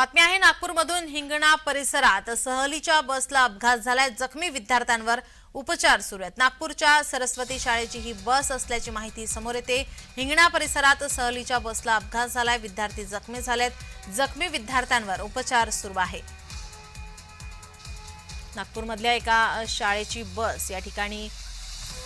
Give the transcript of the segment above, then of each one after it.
बातमी आहे नागपूरमधून हिंगणा परिसरात सहलीच्या बसला अपघात झालाय. जखमी विद्यार्थ्यांवर उपचार सुरू आहेत. नागपूरच्या सरस्वती शाळेची ही बस असल्याची माहिती समोर येते. हिंगणा परिसरात सहलीच्या बसला अपघात झालाय. विद्यार्थी जखमी झालेत. जखमी विद्यार्थ्यांवर उपचार सुरू आहे. नागपूरमधल्या एका शाळेची बस या ठिकाणी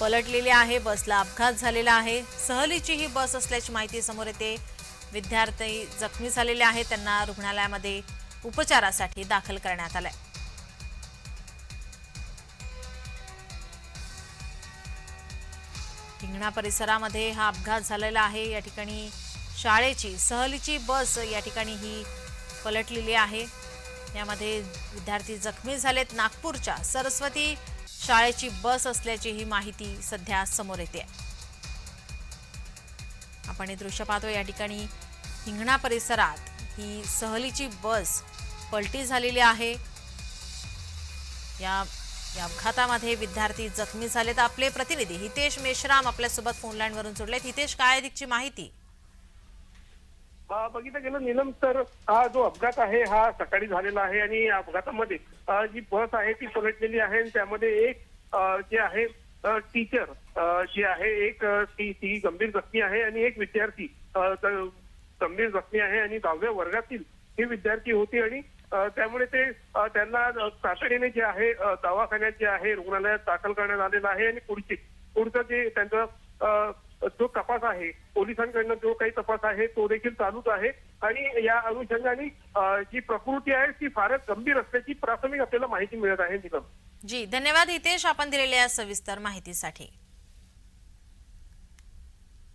पलटलेली आहे. बसला अपघात झालेला आहे. सहलीची ही बस असल्याची माहिती समोर येते. विद्यार्थी जखमी झालेले आहेत. त्यांना रुग्णालयामध्ये उपचारासाठी दाखल करण्यात आलंय. हिंगणा परिसरामध्ये हा अपघात झालेला आहे. या ठिकाणी शाळेची सहलीची बस या ठिकाणी ही पलटलेली आहे. यामध्ये विद्यार्थी जखमी झालेत. नागपूरच्या सरस्वती शाळेची बस असल्याची ही माहिती सध्या समोर येते आपण हे दृश्य पाहतो या ठिकाणी हिंगणा परिसरात ही सहलीची बस पलटी झालेली आहे. या या अपघातामध्ये विद्यार्थी जखमी झालेत. आपले प्रतिनिधी हितेश मेश्राम आपल्यासोबत फोनलाईनवरून जोडलेत. हितेश काय अधिकची माहिती? बघितलं गेलं नीलम तर हा जो अपघात आहे हा सकाळी झालेला आहे आणि या अपघातामध्ये जी बस आहे ती पलटलेली आहे आणि त्यामध्ये एक जे आहे टीचर जी आहे एक ती ती गंभीर जखमी आहे आणि एक विद्यार्थी गंभीर जखमी आहे आणि दहाव्या वर्गातील ही विद्यार्थी होती आणि त्यामुळे ते त्यांना तातडीने जे आहे दवाखान्यात जे आहे रुग्णालयात दाखल करण्यात आलेलं आहे आणि पुढची पुढचं जे त्यांचं जो तपास आहे पोलिसांकडनं जो काही तपास आहे तो देखील चालूच आहे. आणि या अनुषंगाने जी प्रकृती आहे ती फारच गंभीर असल्याची प्राथमिक आपल्याला माहिती मिळत आहे निलम जी धन्यवाद हितेश आपण दिलेल्या सविस्तर माहितीसाठी.